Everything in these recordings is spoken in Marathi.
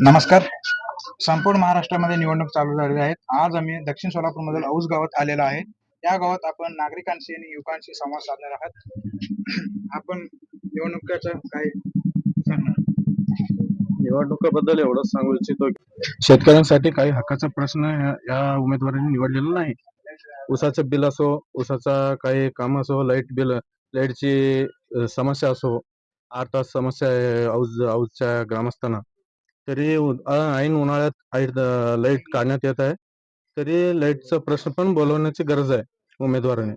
नमस्कार. संपूर्ण महाराष्ट्रामध्ये निवडणूक चालू झालेली आहेत आज आम्ही दक्षिण सोलापूर मधील औस गावात आलेलो आहे. या गावात आपण नागरिकांशी आणि युवकांशी संवाद साधणार आहात. आपण निवडणुकीचं काय सांगणार निवडणुकीबद्दल एवढंच सांगू इच्छितो की शेतकऱ्यांसाठी काही हक्काचा प्रश्न या उमेदवारांनी निवडलेला नाही. ऊसाचं बिल असो ऊसाचा काही काम असो लाइट बिल लाईटची समस्या असो आठ तास समस्या आहे औज औजच्या ग्रामस्थांना. तरी ऐन उन्हाळ्यात लाइट काढण्यात येत आहे. तरी लाईटचा प्रश्न पण बोलवण्याची गरज आहे उमेदवाराने.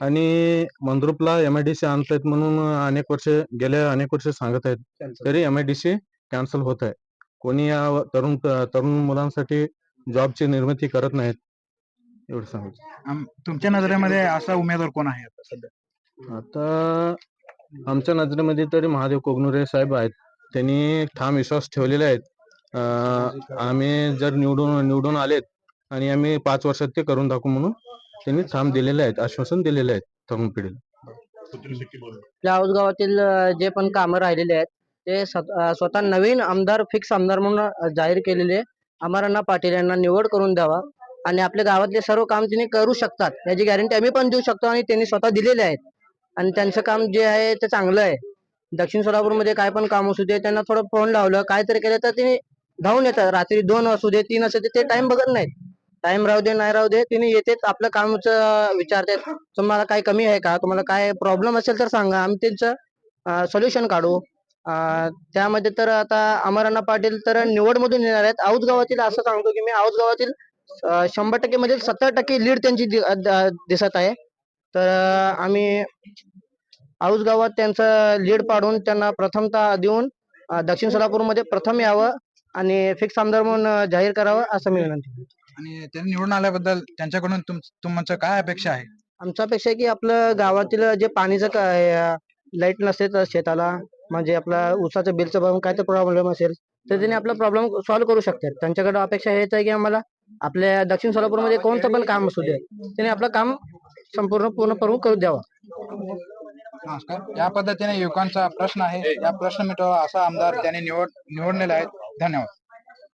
आणि मंद्रुपला एम आय डी सी आणतायत म्हणून अनेक वर्ष गेल्या अनेक वर्ष सांगत आहेत. तरी M I D C cancel होत आहे. कोणी या तरुण तरुण मुलांसाठी जॉबची निर्मिती करत नाहीत. एवढं सांगू तुमच्या नजरेमध्ये असा उमेदवार कोण आहे आता सध्या? आता आमच्या नजरेमध्ये तरी महादेव कोगनुरे साहेब आहेत. त्यांनी ठाम विश्वास ठेवलेला आहे. आम्ही जर निवडून निवडून आलेत आणि आम्ही पाच वर्षात ते करून दाखवू म्हणून त्यांनी ठाम दिलेले आहेत आश्वासन दिलेले आहेत तरुण पिढीला. लाऊस गावातील जे पण कामं राहिलेले आहेत ते स्वतः नवीन आमदार फिक्स आमदार म्हणून जाहीर केलेले अमरांना पाटील यांना निवड करून द्यावा आणि आपल्या गावातले सर्व काम त्यांनी करू शकतात. याची गॅरंटी आम्ही पण देऊ शकतो आणि त्यांनी स्वतः दिलेले आहेत. आणि त्यांचं काम जे आहे ते चांगलं आहे. दक्षिण सोलापूरमध्ये काय पण काम असू दे त्यांना थोडं फोन लावलं काहीतरी केलं तर ते धावून येतात. रात्री दोन असू दे तीन असू दे ते टाइम बघत नाहीत. टाइम राहू दे नाही राहू दे तिने येतेच आपलं कामचं विचारतात. तुम्हाला काय कमी आहे का? तुम्हाला काय प्रॉब्लेम असेल तर सांगा. आम्ही त्यांचं सोल्युशन काढू. त्यामध्ये तर आता अमरांना पाटील तर निवड मधून येणार आहेत. औद गावातील असं सांगतो की मी औद गावातील शंभर टक्के मध्ये सत्तर टक्के लीड त्यांची दिसत आहे. तर आम्ही औज गावात त्यांचं लीड पाडून त्यांना प्रथमता देऊन दक्षिण सोलापूरमध्ये प्रथम यावं आणि फिक्स आमदार म्हणून जाहीर करावं असं मी विनंती. आणि त्यांनी निवडून आल्याबद्दल त्यांच्याकडून तुम तुमचं काय अपेक्षा आहे? आमच्या अपेक्षा आहे की आपलं गावातील जे पाणीचं लाइट नसते तर शेताला म्हणजे आपला ऊसाचं बिलचं बघून काय तर प्रॉब्लेम असेल तर त्यांनी आपला प्रॉब्लेम सॉल्व्ह करू शकतात. त्यांच्याकडे अपेक्षा हेच आहे की आम्हाला आपल्या दक्षिण सोलापूरमध्ये कोणतं पण काम असू दे त्यांनी आपलं काम संपूर्ण पूर्ण करू द्यावं. नमस्कार. या पद्धतीने युवकांचा प्रश्न आहे. या प्रश्न मिटवा असा आमदार त्यांनी निवड निवडलेला आहे धन्यवाद.